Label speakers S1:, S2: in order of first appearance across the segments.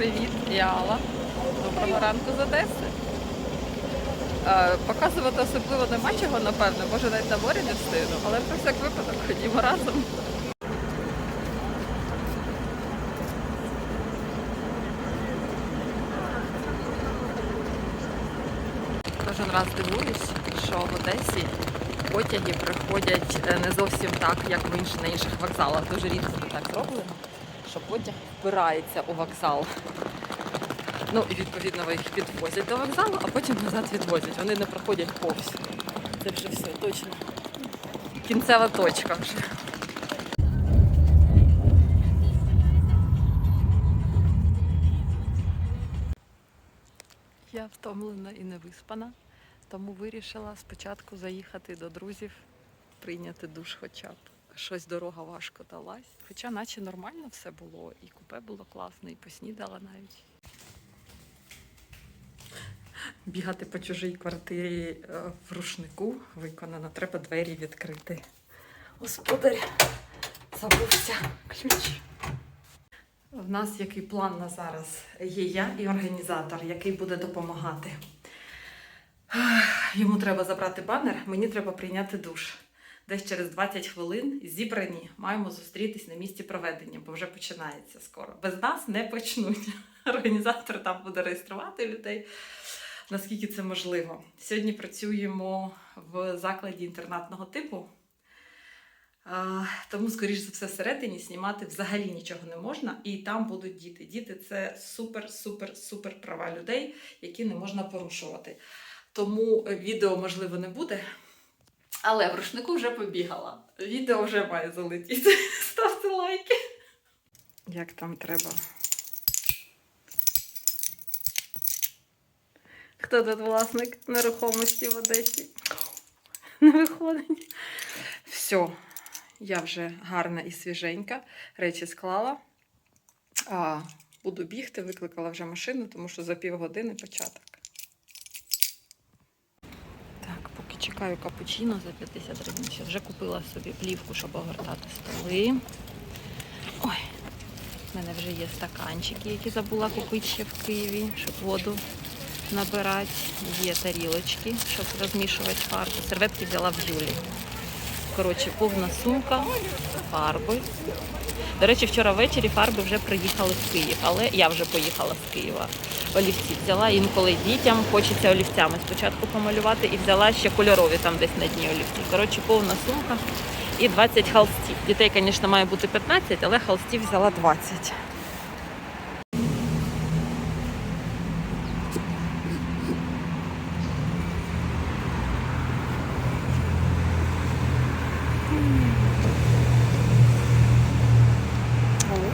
S1: Привіт, я Алла. Доброго ранку з Одеси. Е, Показувати особливо нема чого, напевно, може навіть на морі не встигну, але про всяк випадок ходімо разом. Кожен раз дивуюсь, що в Одесі потяги приходять е, не зовсім так, як в інших, на інших вокзалах. Дуже рідко так зроблено, що потяг впирається у вокзал. Ну і відповідно їх підвозять до вокзалу, а потім назад відвозять. Вони не проходять повз. Це вже все точно. Кінцева точка вже. Я втомлена і не виспана, тому вирішила спочатку заїхати до друзів, прийняти душ хоча б. Щось дорога важко далась. Хоча наче нормально все було, і купе було класно, і поснідала навіть. Бігати по чужій квартирі е, в рушнику виконано, треба двері відкрити. Господар забувся ключ. В нас який план на зараз? Є я і організатор, який буде допомагати. Йому треба забрати банер, мені треба прийняти душ. Десь через 20 хвилин зібрані маємо зустрітись на місці проведення, бо вже починається скоро. Без нас не почнуть. Організатор там буде реєструвати людей, наскільки це можливо. Сьогодні працюємо в закладі інтернатного типу. Тому, скоріш за все, всередині знімати взагалі нічого не можна, і там будуть діти. Діти це супер, супер, супер права людей, які не можна порушувати. Тому відео, можливо, не буде. Але в рушнику вже побігала. Відео вже має залетіти. Ставте лайки. Як там треба? Хто тут власник нерухомості в Одесі? Не виходить. Все, я вже гарна і свіженька. Речі склала. А, буду бігти, викликала вже машину, тому що за півгодини початок. Так, чекаю капучино за 50 гривень. Ще вже купила собі плівку, щоб огортати столи. Ой, в мене вже є стаканчики, які забула купити ще в Києві, щоб воду набирати. Є тарілочки, щоб розмішувати фарбу. Серветки взяла в Юлі. Коротше, повна сумка, фарби. До речі, вчора ввечері фарби вже приїхали в Київ, але я вже поїхала з Києва. Олівці взяла інколи дітям, хочеться олівцями спочатку помалювати і взяла ще кольорові там десь на дні олівці. Коротше, повна сумка і 20 холстів. Дітей, звісно, має бути 15, але холстів взяла 20.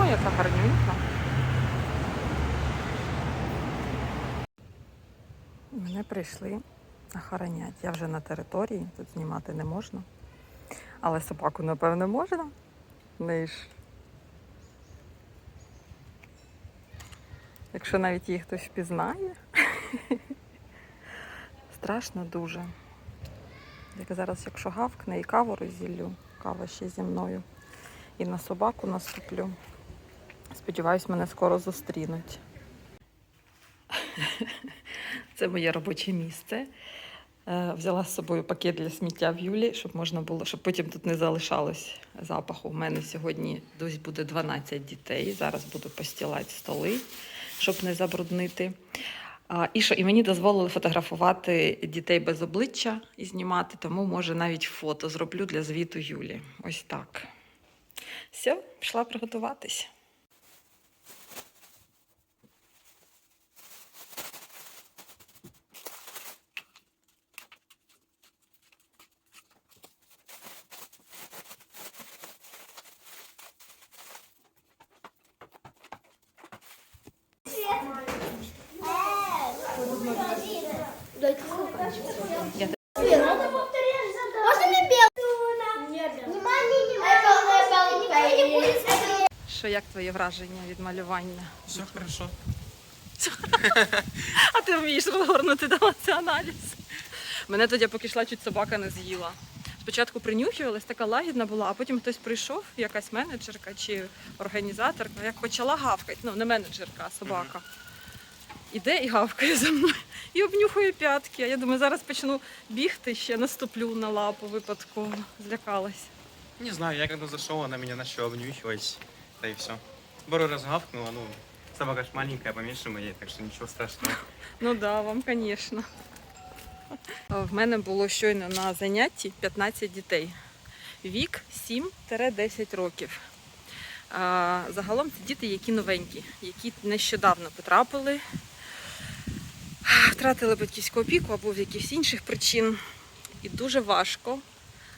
S1: О, яка гарнюнька. Мене прийшли охоронять. Я вже на території, тут знімати не можна. Але собаку, напевно, можна. В неї ж. Якщо навіть її хтось впізнає. Страшно дуже. Як зараз, якщо гавкне і каву розділю, кава ще зі мною. І на собаку наступлю. Сподіваюсь, мене скоро зустрінуть. Це моє робоче місце. Е, Взяла з собою пакет для сміття в Юлі, щоб можна було, щоб потім тут не залишалось запаху. У мене сьогодні десь буде 12 дітей. Зараз буду постілати столи, щоб не забруднити. І що, і мені дозволили фотографувати дітей без обличчя і знімати, тому може навіть фото зроблю для звіту Юлі. Ось так. Все, пішла приготуватись.
S2: Дайте. Можно мне белый? Внимание, внимание. Не.
S1: Що як твоє враження від малювання?
S3: Все хорошо.
S1: А ти вмієш розгорнути давати аналіз. Мене тоді, поки йшла, чуть собака не з'їла. Спочатку принюхувалась, така лагідна була, а потім хтось прийшов, якась менеджерка чи організаторка, як почала гавкати. Ну, не менеджерка, а собака. Іде і гавкає за мною і обнюхує п'ятки. А я думаю, зараз почну бігти, ще наступлю на лапу випадково. Злякалась.
S3: Не знаю, я когда зашел, она меня начала обнюхивать, да и все. Пару раз гавкнула, ну, собака ж маленькая, поменьше моей, так что ничего страшного.
S1: Ну да, вам, звісно. В мене було щойно на занятті 15 дітей. Вік 7-10 років. Загалом це діти, які новенькі, які нещодавно потрапили, втратили батьківську опіку або в якихось інших причин. І дуже важко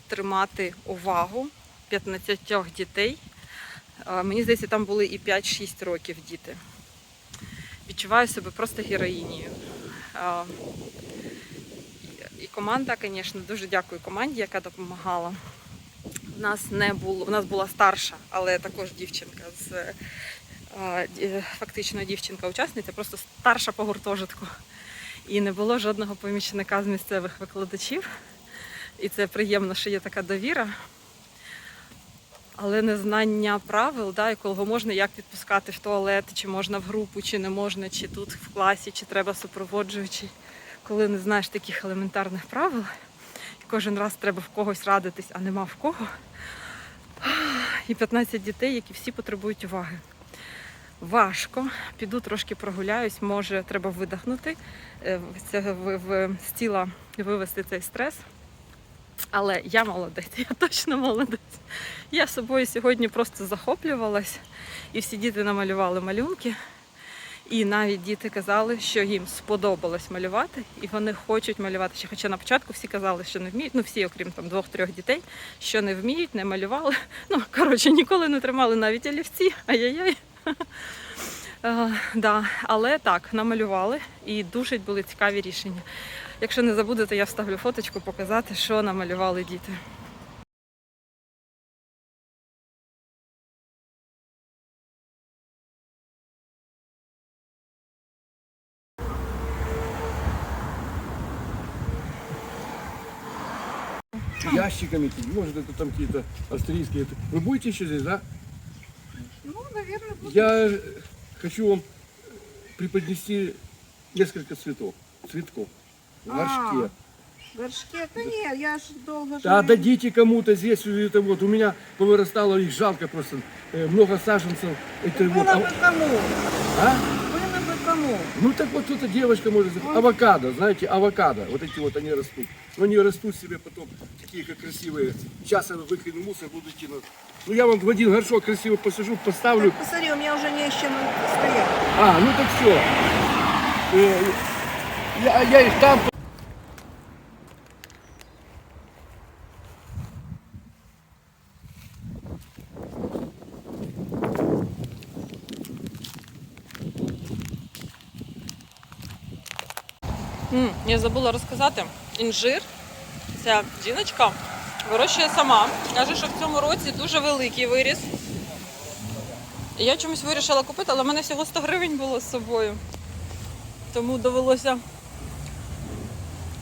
S1: тримати увагу 15 дітей. Мені здається, там були і 5-6 років діти відчуваю себе просто героїнею. І команда, звісно, дуже дякую команді, яка допомагала. У нас не було, у нас була старша, але також дівчинка з фактично дівчинка-учасниця, просто старша по гуртожитку. І не було жодного помічника з місцевих викладачів. І це приємно, що є така довіра. Але незнання правил, да, і кого можна як відпускати в туалет, чи можна в групу, чи не можна, чи тут в класі, чи треба супроводжуючий. Коли не знаєш таких елементарних правил, і кожен раз треба в когось радитись, а нема в кого. І 15 дітей, які всі потребують уваги. Важко, піду трошки прогуляюсь, може треба видихнути, е, з тіла вивести цей стрес. Але я молодець, я точно молодець. Я собою сьогодні просто захоплювалась, і всі діти намалювали малюнки. І навіть діти казали, що їм сподобалось малювати, і вони хочуть малювати. Ще хоча на початку всі казали, що не вміють. Ну всі, окрім там двох-трьох дітей, що не вміють, не малювали. Ну коротше, ніколи не тримали навіть олівці. Ай-яй-яй. Е, да. Але так, намалювали і дуже були цікаві рішення. Якщо не забудете, я вставлю фоточку показати, що намалювали діти.
S4: ящиками, может, это там какие-то австрийские. это- Вы будете еще здесь, да?
S1: Ну, наверное,
S4: Я хочу вам преподнести несколько цветов, цветков в горшке.
S5: Горшке? Да нет, я ж долго
S4: Да,
S5: живу.
S4: дадите кому-то здесь, это вот, у меня повырастало их жалко просто, э, много саженцев. Это вот,
S5: Было
S4: а-
S5: бы кому.
S4: а?
S5: Было бы кому.
S4: Ну так вот эта девочка может, авокадо, знаете, авокадо, вот эти вот они растут. Но они растут себе потом, такие как красивые. Сейчас я выкину мусор, буду идти на... Ну я вам в один горшок красиво посажу, поставлю.
S5: Так, посмотри, у меня уже не с чем стоять.
S4: А, ну так все. я, я их там
S1: М, Я забула розказати. Інжир. Ця жіночка вирощує сама. Каже, що в цьому році дуже великий виріс. Я чомусь вирішила купити, але в мене всього 100 гривень було з собою. Тому довелося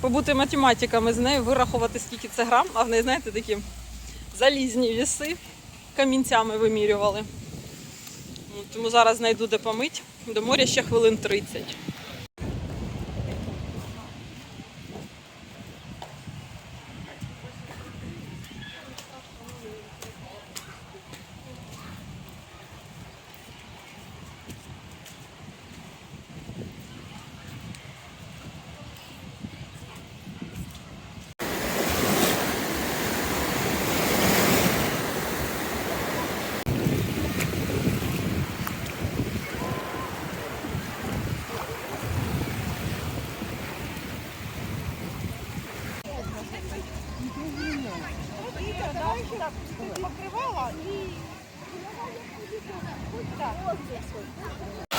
S1: побути математиками з нею, вирахувати, скільки це грам, а в неї, знаєте, такі залізні віси камінцями вимірювали. Тому зараз знайду де помить. До моря ще хвилин 30. そういうこと。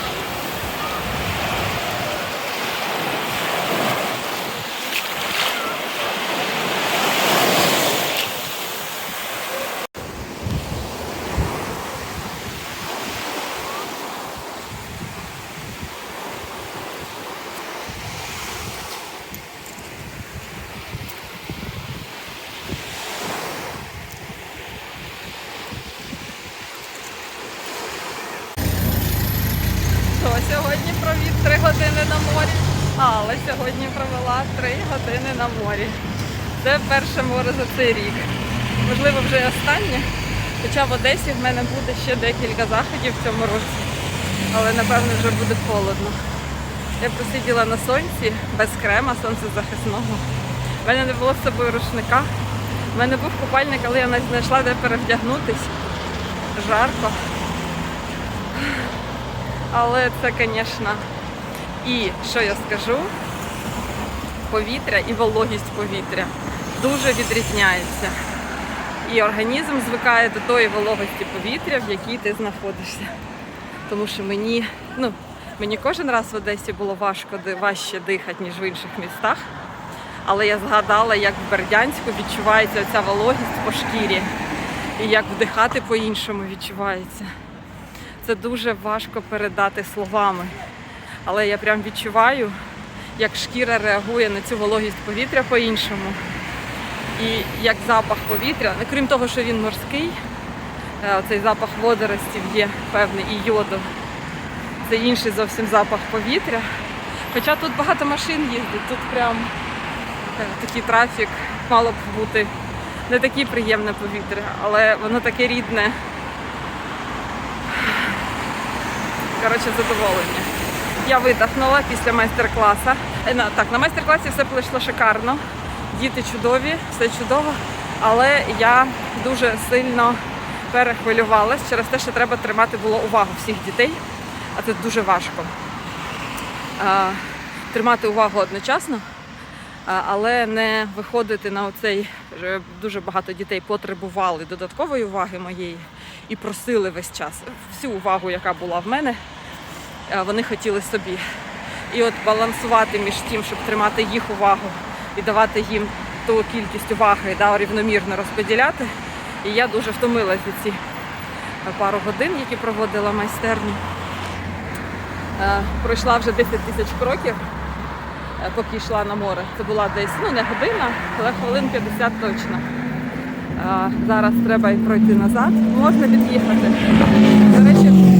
S1: Сьогодні провів 3 години на морі, але сьогодні провела 3 години на морі. Це перше море за цей рік. Можливо, вже і останнє. Хоча в Одесі в мене буде ще декілька заходів в цьому році. Але напевно вже буде холодно. Я просиділа на сонці без крема, сонцезахисного. У мене не було з собою рушника. У мене був купальник, але я не знайшла де перевдягнутись. Жарко. Але це, звісно, і що я скажу, повітря і вологість повітря дуже відрізняється. І організм звикає до тої вологості повітря, в якій ти знаходишся. Тому що мені, ну, мені кожен раз в Одесі було важко важче дихати, ніж в інших містах. Але я згадала, як в Бердянську відчувається ця вологість по шкірі, і як вдихати по-іншому відчувається. Це дуже важко передати словами. Але я прям відчуваю, як шкіра реагує на цю вологість повітря по-іншому. І як запах повітря, ну, крім того, що він морський, е, цей запах водоростів є певний і йоду. Це інший зовсім запах повітря. Хоча тут багато машин їздить, тут прям е, такий трафік мало б бути не таке приємне повітря, але воно таке рідне. Коротше, задоволення. Я видихнула після майстер-класу. Е, Так, на майстер-класі все пройшло шикарно. Діти чудові, все чудово. Але я дуже сильно перехвилювалась через те, що треба тримати було увагу всіх дітей, а це дуже важко. Тримати увагу одночасно, але не виходити на оцей дуже багато дітей потребували додаткової уваги моєї і просили весь час всю увагу, яка була в мене, вони хотіли собі. І от балансувати між тим, щоб тримати їх увагу і давати їм ту кількість уваги да, рівномірно розподіляти. І я дуже втомилася ці е, пару годин, які проводила майстерню. Е, Пройшла вже 10 тисяч кроків, е, поки йшла на море. Це була десь ну не година, але хвилин 50 точно. Е, Зараз треба і пройти назад. Можна від'їхати. До речі,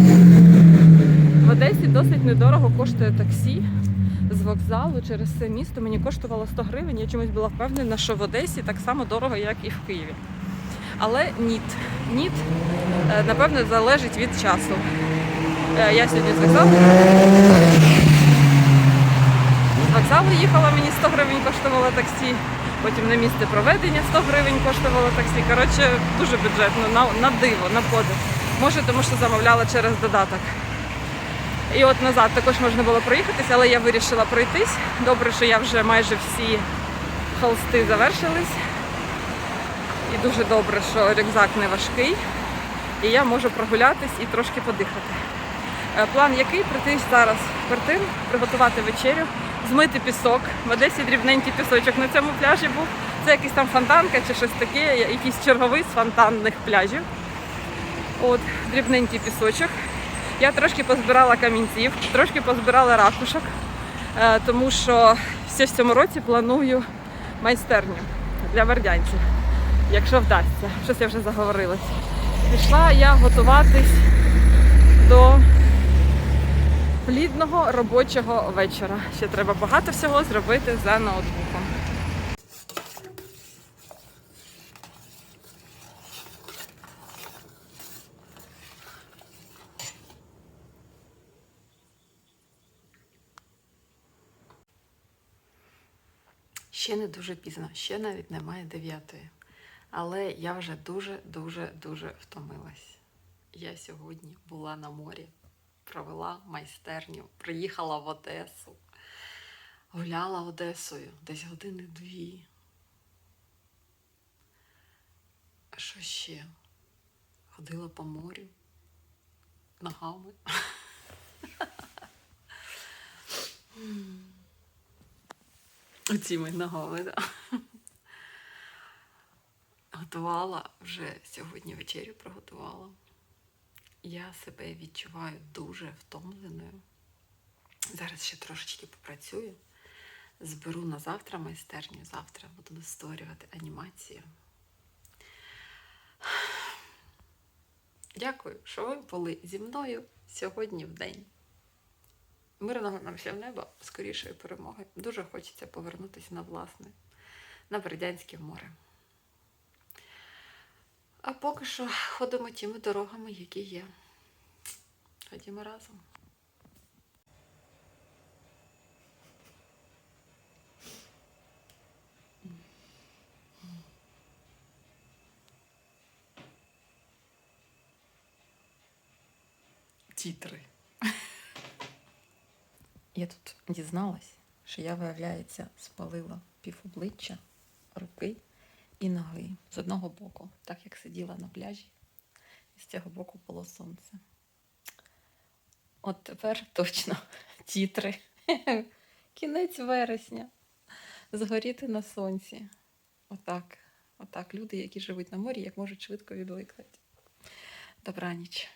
S1: недорого коштує таксі з вокзалу через це місто. Мені коштувало 100 гривень. Я чомусь була впевнена, що в Одесі так само дорого, як і в Києві. Але ніт. Ніт, е, напевно, залежить від часу. Е, Я сьогодні з вокзалу. З вокзалу їхала, мені 100 гривень коштувало таксі. Потім на місце проведення 100 гривень коштувало таксі. Коротше, дуже бюджетно, на, на диво, на подив. Може, тому що замовляла через додаток. І от назад також можна було проїхатися, але я вирішила пройтись. Добре, що я вже майже всі холсти завершились. І дуже добре, що рюкзак не важкий. І я можу прогулятись і трошки подихати. Е, План який? Прийти зараз в квартиру, приготувати вечерю, змити пісок. В Одесі дрібненький пісочок на цьому пляжі був. Це якийсь там фонтанка чи щось таке, якийсь черговий з фонтанних пляжів. От, дрібненький пісочок. Я трошки позбирала камінців, трошки позбирала ракушок, е, тому що ще в цьому році планую майстерню для вердянців, якщо вдасться. Щось я вже заговорилась. Пішла я готуватись до плідного робочого вечора. Ще треба багато всього зробити за ноутбуком. Ще не дуже пізно, ще навіть немає дев'ятої. Але я вже дуже, дуже, дуже втомилась. Я сьогодні була на морі, провела майстерню, приїхала в Одесу, гуляла Одесою десь години дві. А що ще? Ходила по морю ногами. Оціми ногами, так. Готувала вже сьогодні вечерю приготувала. Я себе відчуваю дуже втомленою. Зараз ще трошечки попрацюю. Зберу на завтра майстерню. Завтра буду створювати анімацію. Дякую, що ви були зі мною сьогодні в день. Мирного нам ще неба, скорішої перемоги. Дуже хочеться повернутися на власне, на Бердянське море. А поки що ходимо тими дорогами, які є. Ходімо разом. Тітри. Я тут дізналась, що я, виявляється, спалила пів обличчя, руки і ноги з одного боку, так як сиділа на пляжі, і з цього боку було сонце. От тепер точно тітри. Кінець вересня. Згоріти на сонці. Отак. Отак. Люди, які живуть на морі, як можуть швидко відвикнути. Добраніч.